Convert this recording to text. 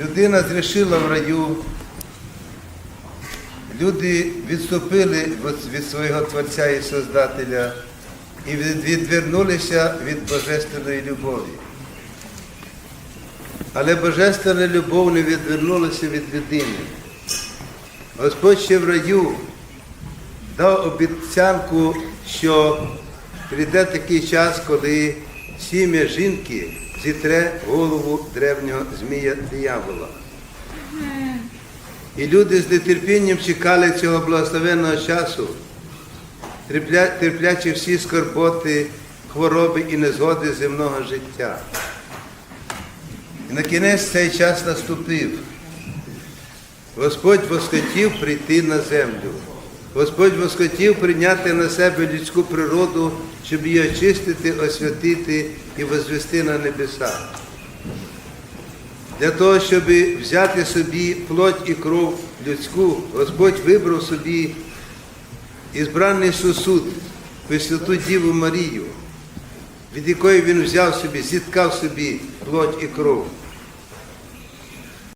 людина зрішила в раю, люди відступили від- свого Творця і Создателя і відвернулися від божественної любові. Але божественна любов не відвернулася від людини. Господь ще в раю дав обіцянку, що прийде такий час, коли сім'я жінки зітре голову древнього змія диявола. І люди з нетерпінням чекали цього благословенного часу, терплячи всі скорботи, хвороби і незгоди земного життя. І на кінець цей час наступив. Господь восхотів прийти на землю. Господь восхотів прийняти на себе людську природу, щоб її очистити, освятити і возвести на небеса. Для того, щоб взяти собі плоть і кров людську, Господь вибрав собі ізбраний сосуд, Пресвяту Діву Марію, від якої він взяв собі, зіткав собі плоть і кров.